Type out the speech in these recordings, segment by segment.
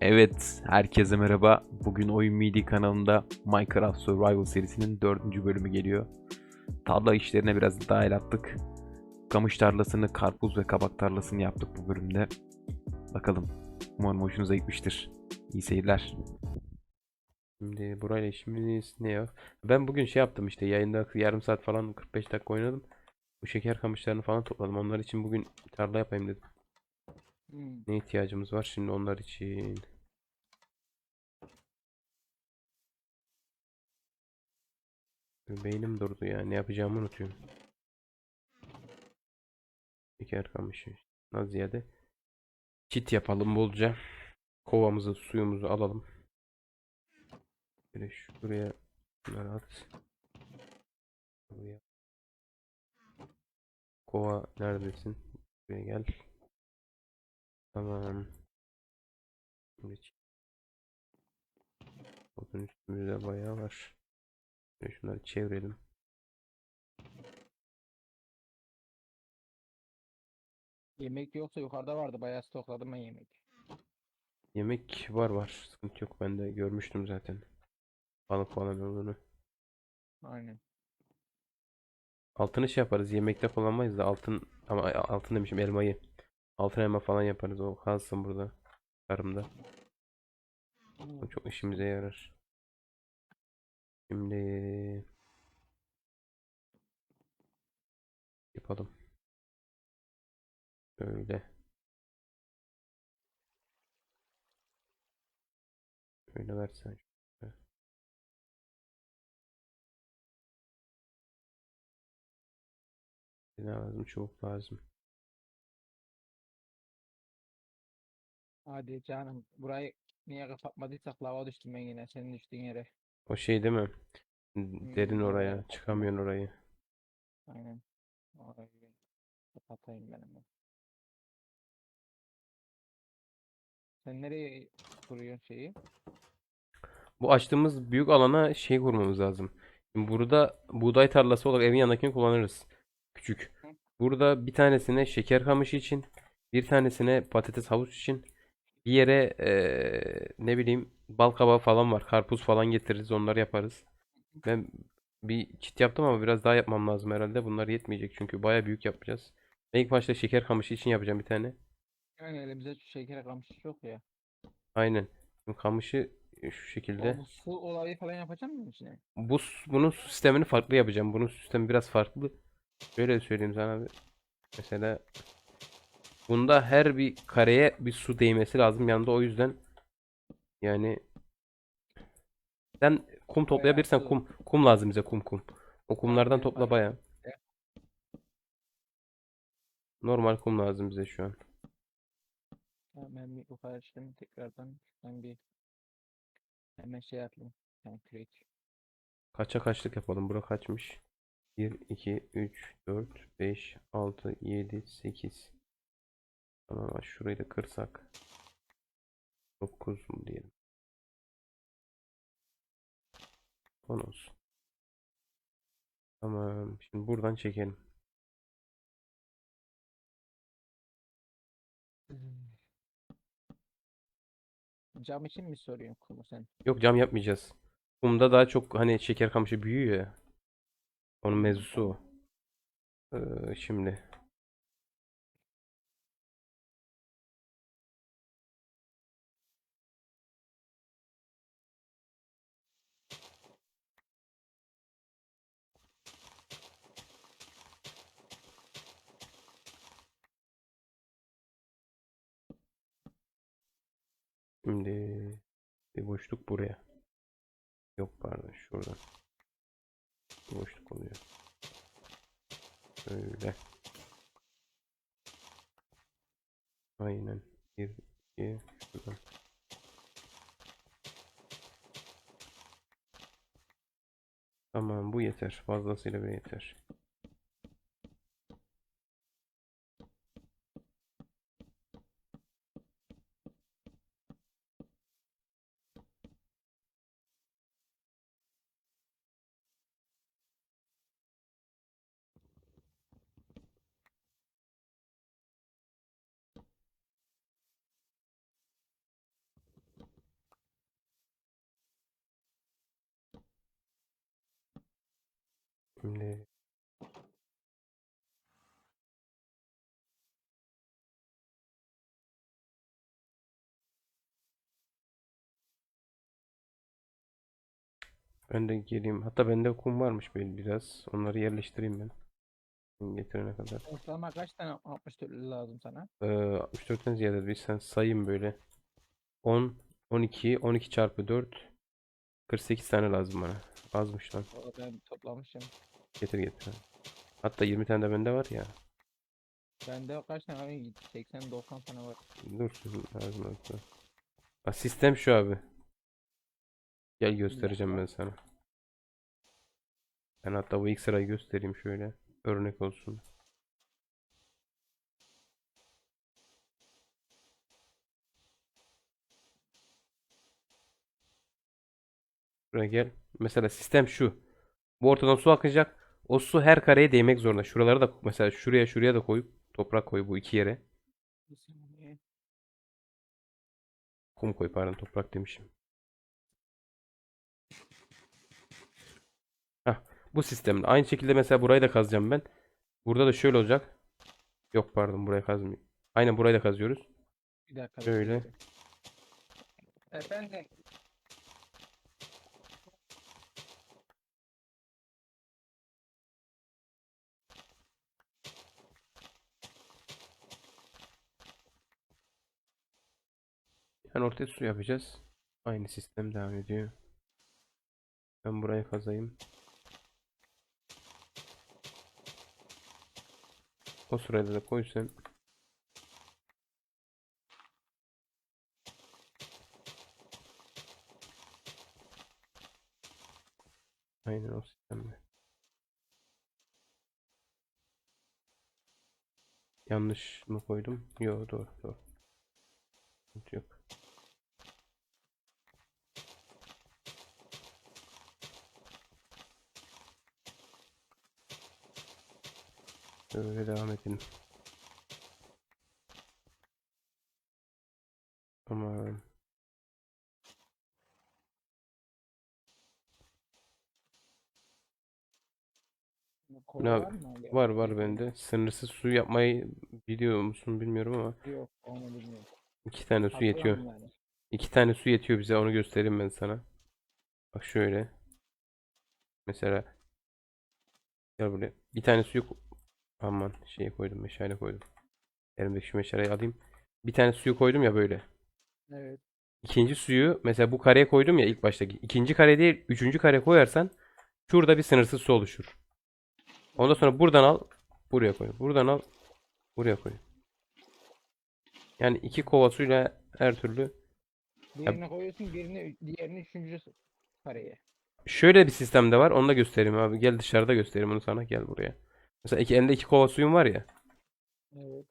Evet, herkese merhaba. Bugün Oyun Midi kanalında Minecraft Survival serisinin dördüncü bölümü geliyor. Tarla işlerine biraz dahil attık. Kamış tarlasını, karpuz ve kabak tarlasını yaptık bu bölümde. Bakalım, umarım hoşunuza gitmiştir. İyi seyirler. Şimdi burayla işimiz ne ya? Ben bugün şey yaptım işte yayında yarım saat falan 45 dakika oynadım. Bu şeker kamışlarını falan topladım. Onlar için bugün tarla yapayım dedim. Hmm. Ne ihtiyacımız var şimdi onlar için? Beynim durdu ya. Ne yapacağımı unutuyorum. Kamışı. Az ziyade. Çit yapalım bolca. Kovamızı, suyumuzu alalım. Böyle şuraya bunları at. Buraya. Kova neredesin? Buraya gel. Tamam. Şimdi ç- Odun üstümüzde bayağı var. Şunları çevirelim. Yemek yoksa yukarıda vardı. Bayağı stokladım ben yemek. Yemek var var. Sıkıntı yok. Ben de görmüştüm zaten. Balık falan olduğunu. Aynen. Altını şey yaparız. Yemekte kullanmayız da altın ama altın demişim elmayı. Altın elma falan yaparız. O kalsın burada. Karımda. O çok işimize yarar. Şimdi yapalım. Böyle. Şöyle versen. Ne lazım? Çubuk lazım. Hadi canım. Burayı niye kapatmadıysak lava düştüm ben yine. Senin düştüğün yere. O şey değil mi? Derin oraya. Çıkamıyorsun orayı. Aynen. Orayı kapatayım ben hemen. Sen nereye kuruyorsun şeyi? Bu açtığımız büyük alana şey kurmamız lazım. Şimdi burada buğday tarlası olarak evin yanındakini kullanırız. Küçük. Burada bir tanesine şeker kamışı için, bir tanesine patates havuç için, bir yere eee, ne bileyim bal kabağı falan var. Karpuz falan getiririz, onları yaparız. Ben bir kit yaptım ama biraz daha yapmam lazım herhalde. Bunlar yetmeyecek çünkü baya büyük yapacağız. Ben ilk başta şeker kamışı için yapacağım bir tane. Yani elimizde şu şeker kamışı yok ya. Aynen. Şimdi kamışı şu şekilde. O bu su olayı falan yapacak mısın içine? Bu s- bunun su sistemini farklı yapacağım. Bunun sistemi biraz farklı. Şöyle söyleyeyim sana bir. Mesela bunda her bir kareye bir su değmesi lazım yanında o yüzden yani sen kum toplayabilirsen kum kum lazım bize kum kum. O kumlardan topla baya. Normal kum lazım bize şu an. Ben bir çıktım tekrardan. Ben bir hemen şey yapayım. Yani kürek. Kaça kaçlık yapalım? Bura kaçmış? 1, 2, 3, 4, 5, 6, 7, 8. Tamam şurayı da kırsak. 9 mu diyelim. 10 olsun. Tamam. Şimdi buradan çekelim. Cam için mi soruyorsun kumu sen? Yok cam yapmayacağız. Kumda daha çok hani şeker kamışı büyüyor ya. Onun mevzusu o. Ee, şimdi. Şimdi bir boşluk buraya. Yok pardon şuradan. Bir boşluk oluyor. Böyle. Aynen. Bir, iki, şuradan. Tamam bu yeter. Fazlasıyla bile yeter. Ben de geleyim. Hatta bende kum varmış bir biraz. Onları yerleştireyim ben. Getirene kadar. Ortalama kaç tane 64 lazım sana? Ee, 64'ten ziyade bir sen sayayım böyle. 10, 12, 12 çarpı 4, 48 tane lazım bana. Azmış lan. O ben toplamışım. Getir getir. Hatta 20 tane de bende var ya. Bende kaç tane abi? 80-90 tane var. Dur lazım sistem şu abi. Gel göstereceğim ben sana. Ben hatta bu ilk sırayı göstereyim şöyle. Örnek olsun. Buraya gel. Mesela sistem şu. Bu ortadan su akacak. O su her kareye değmek zorunda. Şuraları da mesela şuraya şuraya da koyup toprak koy bu iki yere. Kum koy pardon toprak demişim. Bu sistemde. Aynı şekilde mesela burayı da kazacağım ben. Burada da şöyle olacak. Yok pardon buraya kazmıyor. Aynen burayı da kazıyoruz. Bir dakika. Şöyle. Efendim. Yani ortaya su yapacağız. Aynı sistem devam ediyor. Ben burayı kazayım. O sırada da koy sen. Aynen o sistemde. Yanlış mı koydum? Yok doğru doğru. Yok. Böyle devam edelim. Aman. Ne var? Var var bende. Sınırsız su yapmayı biliyor musun bilmiyorum ama Yok onu bilmiyorum. iki tane su yetiyor. Yani. İki tane su yetiyor bize onu göstereyim ben sana. Bak şöyle. Mesela gel buraya. Bir tane suyu ko- aman şey koydum meşale koydum. Elimdeki şu meşaleyi alayım. Bir tane suyu koydum ya böyle. Evet. İkinci suyu mesela bu kareye koydum ya ilk baştaki. İkinci kare değil, üçüncü kare koyarsan şurada bir sınırsız su oluşur. Ondan sonra buradan al, buraya koy. Buradan al, buraya koy. Yani iki kova suyla her türlü. Birini koyuyorsun birini diğerini üçüncü kareye. Şöyle bir sistem de var. Onu da göstereyim abi. Gel dışarıda göstereyim onu sana. Gel buraya. Mesela iki, elinde iki kova suyun var ya. Evet.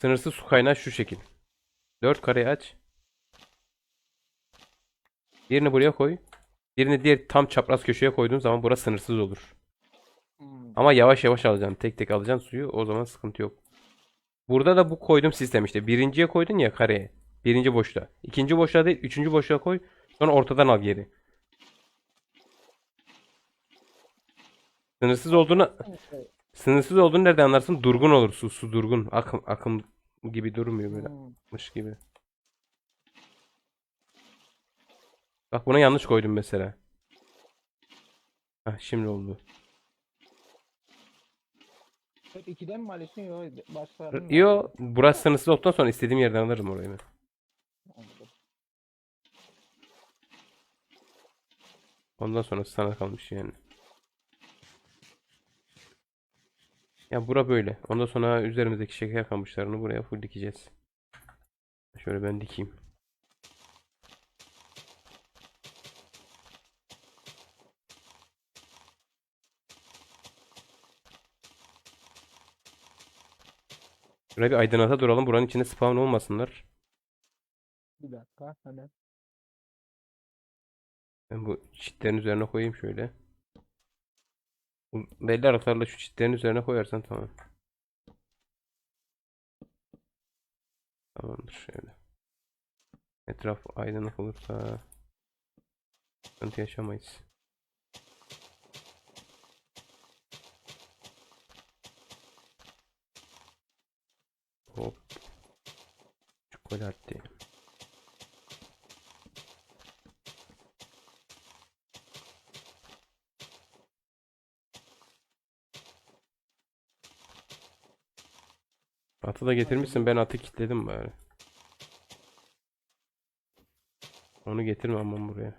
Sınırsız su kaynağı şu şekil. Dört kareyi aç. Birini buraya koy. Birini diğer tam çapraz köşeye koyduğun zaman burası sınırsız olur. Hmm. Ama yavaş yavaş alacaksın. Tek tek alacaksın suyu. O zaman sıkıntı yok. Burada da bu koydum sistem işte. Birinciye koydun ya kareye. Birinci boşluğa. İkinci boşluğa değil. Üçüncü boşluğa koy. Sonra ortadan al geri. Sınırsız olduğunu Evet. Sınırsız olduğunu nereden anlarsın? Durgun olur su. Su durgun. Akım akım gibi durmuyor böyle. Hmm. Mış gibi. Bak buna yanlış koydum mesela. Hah şimdi oldu. Hep ikiden mi alıyorsun yok başkalarının mı Yo, burası sınırsız olduktan sonra istediğim yerden alırım orayı ben. Ondan sonra sana kalmış yani. Ya bura böyle. Ondan sonra üzerimizdeki şeker kamışlarını buraya full dikeceğiz. Şöyle ben dikeyim. Şurayı bir aydınlata duralım. Buranın içinde spawn olmasınlar. Bir dakika hemen. Ben bu çitlerin üzerine koyayım şöyle. Belli aralıklarla şu çitlerin üzerine koyarsan tamam. Tamamdır şöyle. Etraf aydınlık olursa sıkıntı yaşamayız. Hop. Çikolata. Atı da getirmişsin ben atı kilitledim bari. Onu getirme aman buraya.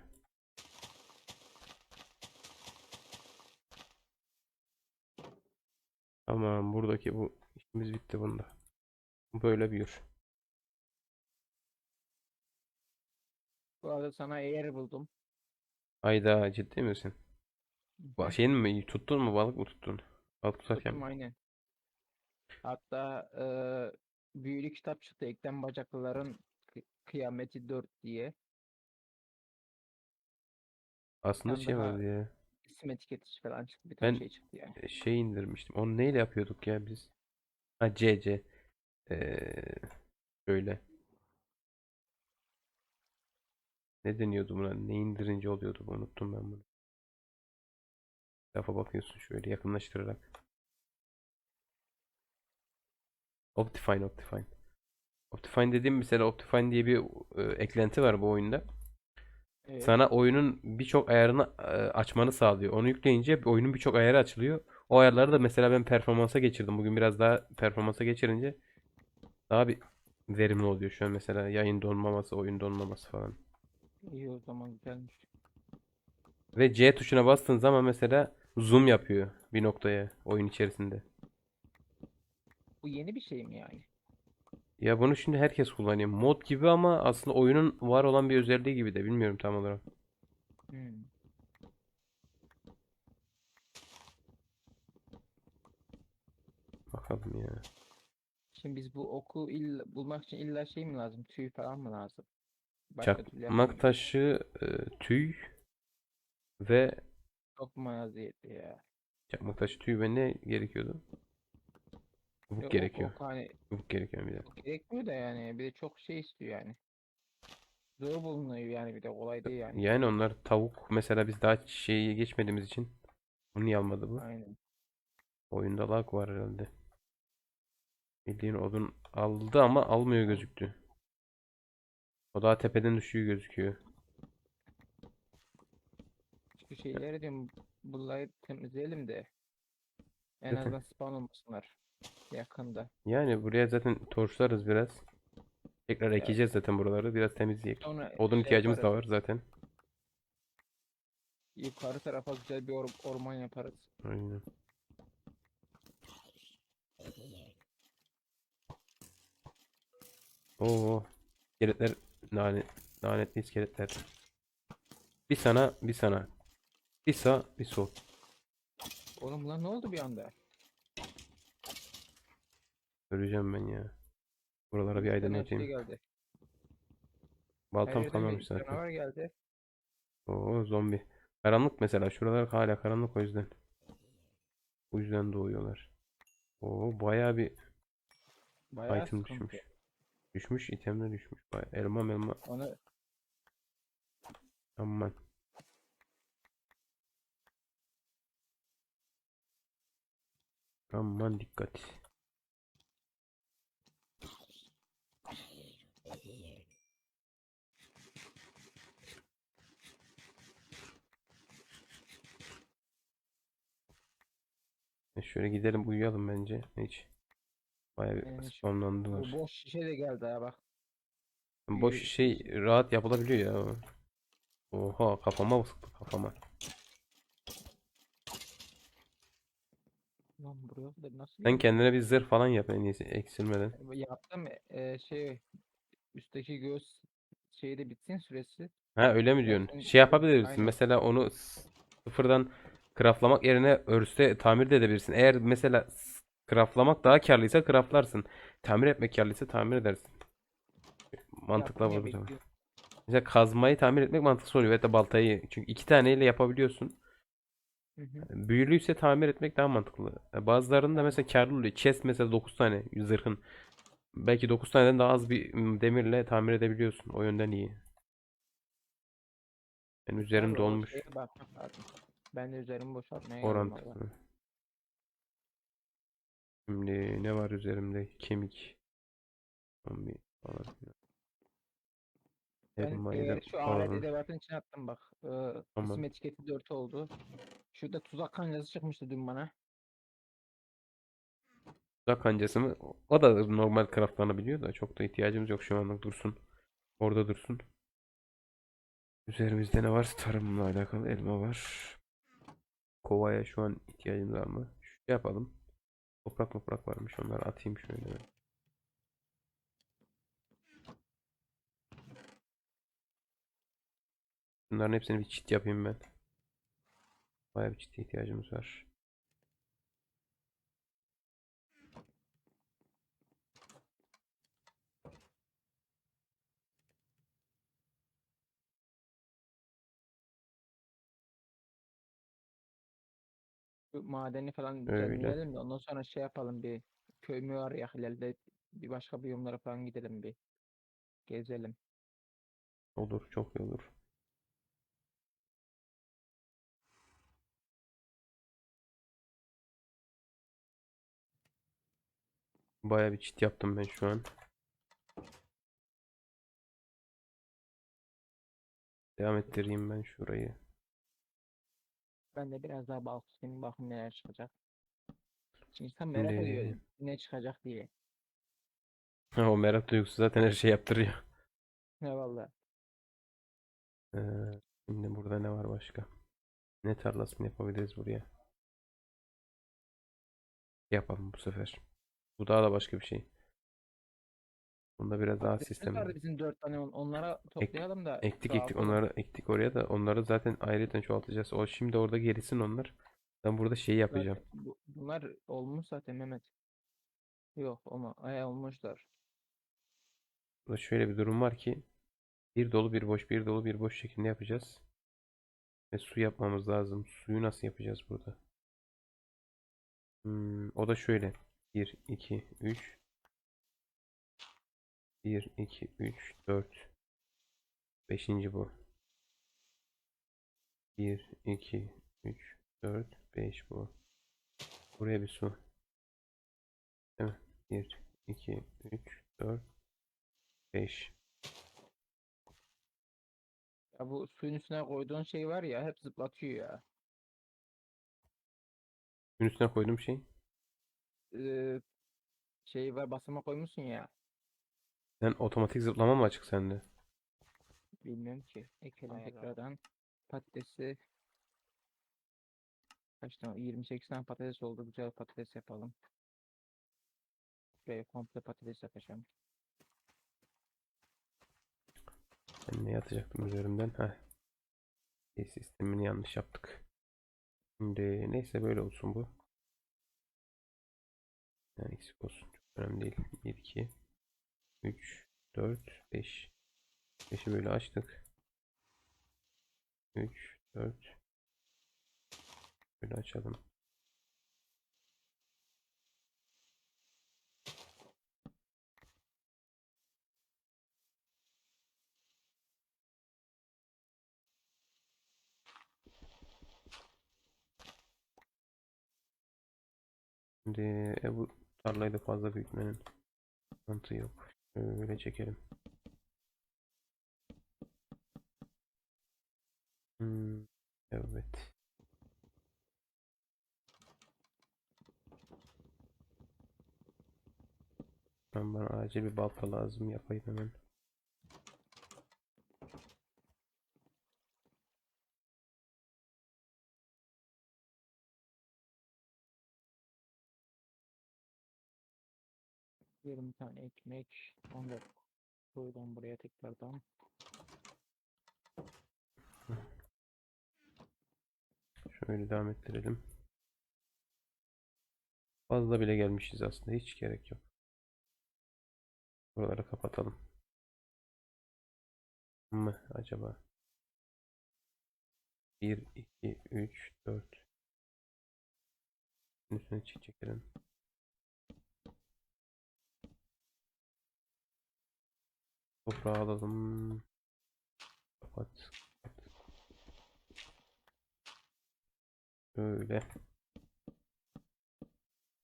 Tamam buradaki bu işimiz bitti bunda. Böyle büyür. Bu arada sana eğer buldum. Ayda ciddi misin? Şeyin mi tuttun mu balık mı tuttun? Balık tutarken Tuttum aynen. Hatta eee büyülü kitap çıktı. Eklem bacaklıların Kı- Kıyameti 4 diye. Aslında Ben şey daha- vardı ya. İsim etiketi falan çıktı. Bir tane Ben- şey çıktı yani. e, Şey indirmiştim. Onu neyle yapıyorduk ya biz? Ha CC. Ee, böyle. Ne deniyordu buna? Ne indirince oluyordu bu? Unuttum ben bunu. Lafa bakıyorsun şöyle yakınlaştırarak. Optifine, Optifine. Optifine dediğim mesela Optifine diye bir e, eklenti var bu oyunda. Evet. Sana oyunun birçok ayarını e, açmanı sağlıyor. Onu yükleyince oyunun birçok ayarı açılıyor. O ayarları da mesela ben performansa geçirdim. Bugün biraz daha performansa geçirince daha bir verimli oluyor şu an mesela yayın donmaması, oyun donmaması falan. İyi o zaman güzelmiş. Ve C tuşuna bastığın zaman mesela zoom yapıyor bir noktaya oyun içerisinde. Bu yeni bir şey mi yani? Ya bunu şimdi herkes kullanıyor. Mod gibi ama aslında oyunun var olan bir özelliği gibi de bilmiyorum tam olarak. Hmm. Bakalım ya. Şimdi biz bu oku illa, bulmak için illa şey mi lazım? Tüy falan mı lazım? Başka Çakmak taşı, e, tüy ve Çok maliyetli ya. çakmak taşı, tüy ve ne gerekiyordu? Çubuk Ya ok- gerekiyor. ok hani Çubuk gerekiyor bir de. gerekmiyor da yani bir de çok şey istiyor yani. Zor bulunuyor yani bir de kolay değil yani. Yani onlar tavuk mesela biz daha şeyi geçmediğimiz için bunu niye almadı bu? Aynen. Oyunda lag var herhalde. Bildiğin odun aldı ama almıyor gözüktü. O daha tepeden düşüyor gözüküyor. Şu şeyleri diyorum bunları temizleyelim de en azından spawn olmasınlar yakında. Yani buraya zaten torçlarız biraz. Tekrar ekeceğiz zaten buraları. Biraz temizleyek. Sonra Odun şey ihtiyacımız da yaparız, var zaten. Yukarı tarafa güzel bir or- orman yaparız. Aynen. Oo, iskeletler lanet, lanetli iskeletler. Bir sana, bir sana. Bir sağ, bir sol. Oğlum lan ne oldu bir anda? Göreceğim ben ya. Buralara bir tane şey aydınlatayım. geldi. Her Baltam yerden kalmamış zaten. canavar geldi. Oo, zombi. Karanlık mesela. Şuralar hala karanlık o yüzden. Bu yüzden doğuyorlar. Oo, bayağı bir Bayağı item sıkıntı. düşmüş. Düşmüş, itemler düşmüş. Bayağı. Elma melma. Onu Aman. Aman dikkat. E şöyle gidelim uyuyalım bence. Hiç. Bayağı bir şu- spamlandılar. bu boş şişe de geldi ha bak. Boş şey rahat yapılabiliyor ya. Oha kafama sıktı kafama. Lan buraya da nasıl Sen kendine bir zırh falan yap en iyisi eksilmeden. Yaptım e, şey üstteki göğüs şeyi de bitsin süresi. Ha öyle mi diyorsun? Şey yapabilirsin. aynen. Mesela onu sıfırdan craftlamak yerine örste tamir de edebilirsin. Eğer mesela craftlamak daha karlıysa craftlarsın. Tamir etmek karlıysa tamir edersin. Vurdu. bekliyorum. Mesela kazmayı tamir etmek mantıksız oluyor. Da baltayı. Çünkü iki taneyle yapabiliyorsun. Hı hı. Büyülüyse tamir etmek daha mantıklı. Bazılarında mesela karlı oluyor. Chest mesela 9 tane zırhın. Belki 9 taneden daha az bir demirle tamir edebiliyorsun. O yönden iyi. Ben üzerim dolmuş. Ben de üzerimi boşaltmaya geldim Orantı. valla. Şimdi ne var üzerimde? Kemik. Zombi falan filan. Ben e, şu alalım. edevatın içine attım bak. E, Tamam. isim etiketi 4 oldu. Şurada tuzak kancası çıkmıştı dün bana. Dudak kancası mı? O da normal craftlanabiliyor da çok da ihtiyacımız yok şu anlık dursun. Orada dursun. Üzerimizde ne var? Tarımla alakalı elma var. Kovaya şu an ihtiyacımız var mı? Şey yapalım. Toprak toprak varmış onları atayım şöyle. Bunların hepsini bir çit yapayım ben. Bayağı bir çite ihtiyacımız var. Şu madeni falan Öyle. düzenleyelim de ondan sonra şey yapalım bir köy mü var ya ileride bir başka biyomlara falan gidelim bir. Gezelim. Olur, çok iyi olur. Bayağı bir çit yaptım ben şu an. Devam ettireyim ben şurayı. Ben de biraz daha bal tutayım bakayım neler çıkacak. İnsan merak ediyor Şimdi- ne çıkacak diye. O merak duygusu zaten her şey yaptırıyor. Ne valla. Ee, şimdi burada ne var başka? Ne tarlasını yapabiliriz buraya? Yapalım bu sefer. Bu daha da başka bir şey. Bunda biraz daha sistem. vardı bizim dört tane on- onlara toplayalım da Ektik ektik onları ektik oraya da onları zaten ayrıca çoğaltacağız. O şimdi orada gerisin onlar. Ben burada şey yapacağım. Bu- bunlar olmuş zaten Mehmet. Yok ama ay olmuşlar. Burada şöyle bir durum var ki bir dolu bir boş bir dolu bir boş şeklinde yapacağız. Ve su yapmamız lazım. Suyu nasıl yapacağız burada? Hmm, o da şöyle. 1 2 3 1 2 3 4 Beşinci bu. 1 2 3 4 5 bu. Buraya bir su. Değil mi? 1 2 3 4 5 Ya bu suyun üstüne koyduğun şey var ya hep zıplatıyor ya. Suyun üstüne koyduğum şey. Ee, şey var basama koymuşsun ya. Sen otomatik zıplama mı açık sende? Bilmiyorum ki. Ekelim Aynen. tekrardan. Patatesi kaç tane? 28 tane patates oldu. Güzel patates yapalım. Buraya komple patates yapacağım. Ben ne yatacaktım üzerimden? Heh. Şey sistemini yanlış yaptık. Şimdi neyse böyle olsun bu. Yani eksik olsun. Çok önemli değil. 1, 2, 3, 4, 5. 5'i böyle açtık. 3, 4. Böyle açalım. Şimdi e, bu tarlayı da fazla büyütmenin mantığı yok. Şöyle çekelim. Hmm, evet. Ben bana acil bir balta lazım yapayım hemen. Yarım tane ekmek. Onu da koydum buraya tekrardan. Şöyle devam ettirelim. Fazla bile gelmişiz aslında. Hiç gerek yok. Buraları kapatalım. Mı acaba? 1, 2, 3, 4. Üstüne çift çekelim. Toprağı alalım. Kapat. Böyle.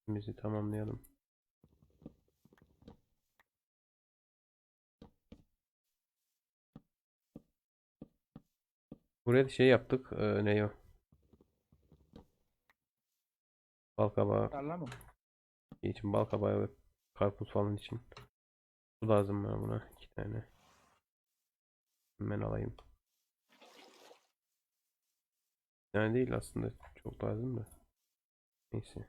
Bizi tamamlayalım. Buraya şey yaptık. E, ne o? Bal kabağı. Tarla mı? İçin bal kabağı ve karpuz falan için. Su lazım buna tane. Hemen alayım. Yani değil aslında. Çok lazım da. Neyse.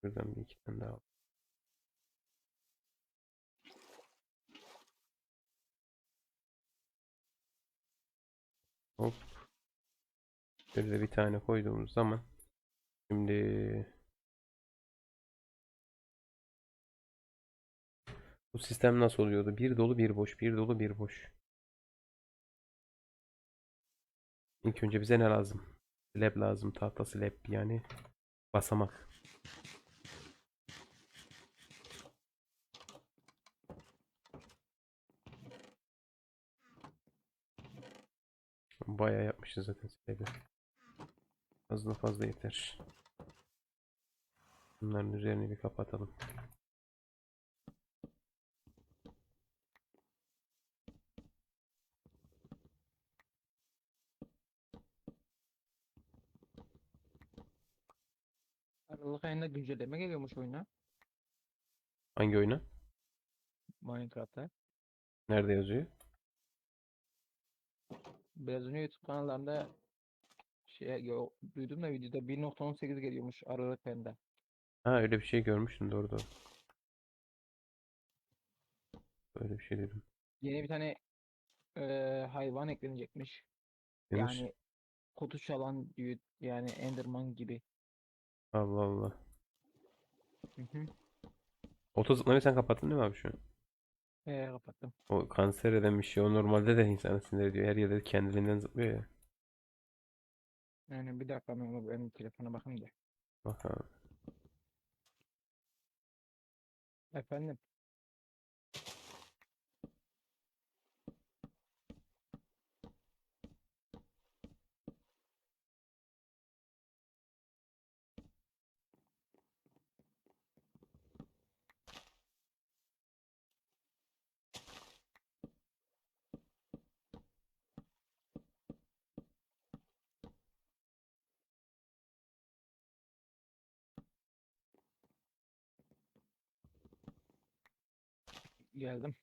Şuradan bir iki tane daha. Hop. Şöyle bir tane koyduğumuz zaman şimdi bu sistem nasıl oluyordu? Bir dolu bir boş, bir dolu bir boş. İlk önce bize ne lazım? Slab lazım, tahta slab yani basamak. Bayağı yapmışız zaten slab'i. Fazla fazla yeter. Bunların üzerini bir kapatalım. Aralık ayında güncelleme geliyormuş oyuna. Hangi oyuna? Minecraft'ta. Nerede yazıyor? Biraz önce YouTube kanallarında şey yo, duydum da videoda 1.18 geliyormuş Aralık ayında. Ha öyle bir şey görmüştüm doğru doğru. Öyle bir şey dedim. Yeni bir tane eee, hayvan eklenecekmiş. Demiş. Yani kutu çalan yani Enderman gibi. Allah Allah. Hı hı. Oto zıplamayı sen kapattın değil mi abi şu an? Ee, kapattım. O kanser eden bir şey. O normalde de insanı sinir ediyor. Her yerde kendiliğinden zıplıyor ya. Yani bir dakika ben onu benim telefona bakayım da. Bak abi. Efendim. Geldim.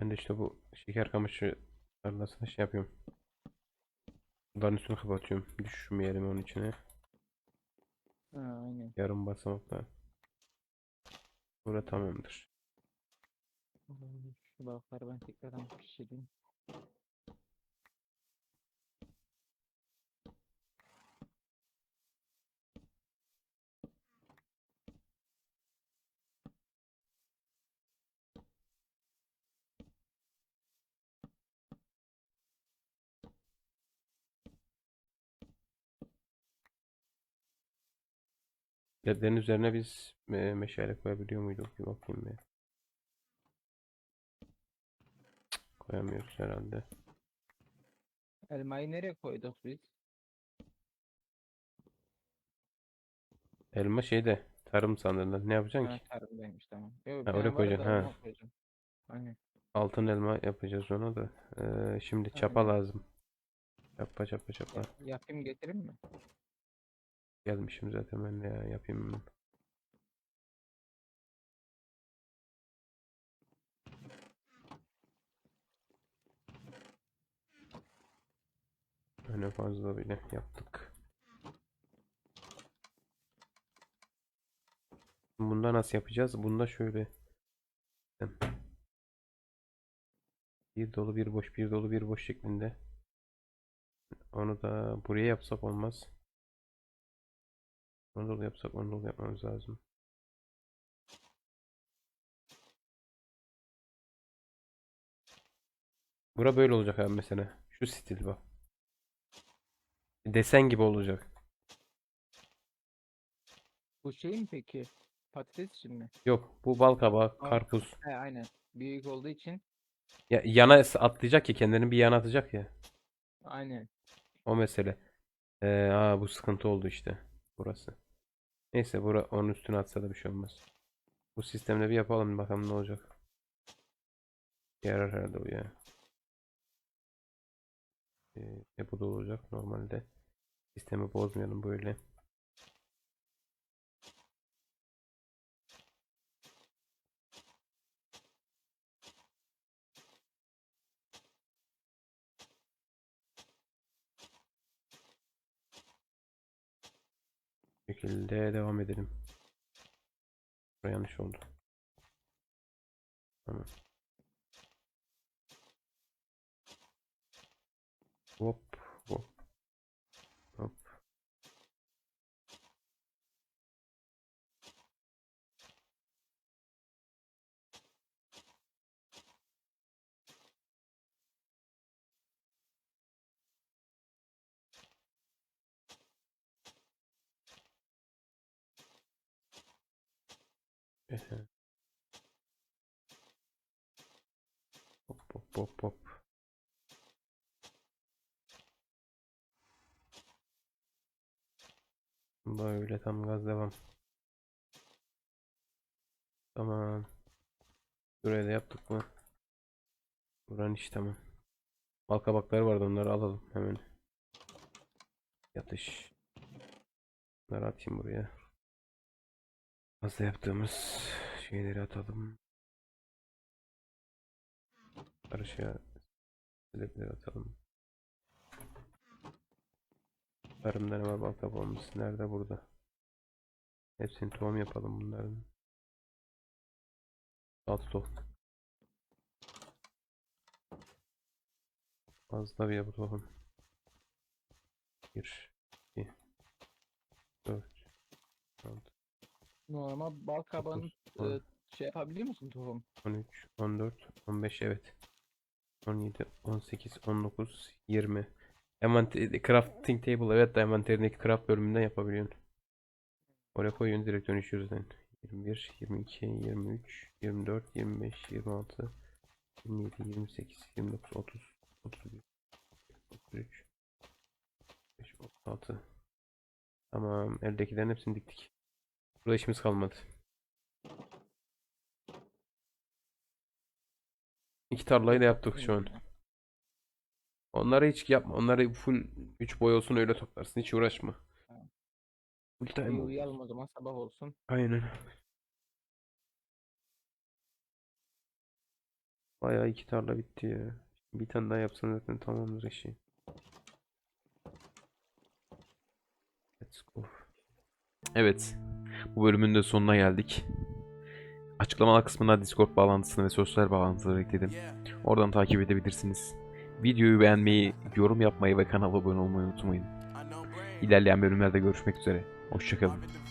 Ben de işte bu şeker kamışı tarlasına şey yapıyorum. Bunların üstünü kapatıyorum. Düşmeyelim onun içine. Ha, aynen. Yarım basamakla. Bura tamamdır. Şu balıkları ben tekrardan pişireyim. Ledlerin üzerine biz e, meşale koyabiliyor muyduk? Bir bakayım bir. Koyamıyoruz herhalde. Elmayı nereye koyduk biz? Elma şeyde tarım sandığında ne yapacaksın Ha, ki? tarımdaymış tamam. Yo, Ha, oraya koyacaksın, ha. Aynen. Altın elma yapacağız ona da. Ee, şimdi çapa lazım. Çapa çapa çapa. Ya- yapayım getireyim mi? Gelmişim zaten ben de ya yapayım. hemen. Öne fazla bile yaptık. Bunda nasıl yapacağız? Bunda şöyle. Bir dolu bir boş bir dolu bir boş şeklinde. Onu da buraya yapsak olmaz. Dolu yapsak dolu yapmamız lazım. Bura böyle olacak abi mesela. Şu stil bak. Desen gibi olacak. Bu şey mi peki? Patates için mi? Yok bu bal kabağı, Aa. karpuz. He aynen. Büyük olduğu için Ya, yana atlayacak ya kendini bir yana atacak ya. aynen. O mesele. Ee, aa, bu sıkıntı oldu işte. Burası. Neyse bura onun üstüne atsa da bir şey olmaz. Bu sistemle bir yapalım bakalım ne olacak. Yarar herhalde bu ya. Ee, e bu da olacak normalde. Sistemi bozmayalım böyle. Şekilde devam edelim. Burası yanlış oldu. Tamam. Hop hop. Ehe. Hop hop hop hop. Böyle tam gaz devam. Tamam. Buraya da yaptık mı? Buranın iş tamam. Bal kabakları vardı onları alalım hemen. Yatış. Bunları atayım buraya. Fazla yaptığımız şeyleri atalım. Karışığa sebepleri atalım. Tarımda ne var bal kabağımız nerede burada? Hepsini tohum yapalım bunların. Altı tohum. Fazla bir bu tohum. 1 2 4 6 Normal bal kabağını e, şey yapabiliyor musun tohum? 13, 14, 15 evet. 17, 18, 19, 20. Envanter, crafting table evet de envanterindeki craft bölümünden yapabiliyorsun. Oraya koyuyorsun direkt dönüşüyor zaten. 21, 22, 23, 24, 25, 26, 27, 28, 29, 30, 31, 33, 35, 36. Tamam eldekilerin hepsini diktik. Burada işimiz kalmadı. İki tarlayı da yaptık şu an. Onları hiç yapma. Onları full 3 boy olsun öyle toplarsın. Hiç uğraşma. Full time uyuyalım o zaman sabah olsun. Aynen. Bayağı iki tarla bitti ya. Bir tane daha yapsan zaten tamamdır işi. Let's go. Evet. Bu bölümün de sonuna geldik. Açıklamalar kısmına Discord bağlantısını ve sosyal bağlantıları ekledim. Oradan takip edebilirsiniz. Videoyu beğenmeyi, yorum yapmayı ve kanala abone olmayı unutmayın. İlerleyen bölümlerde görüşmek üzere. Hoşçakalın.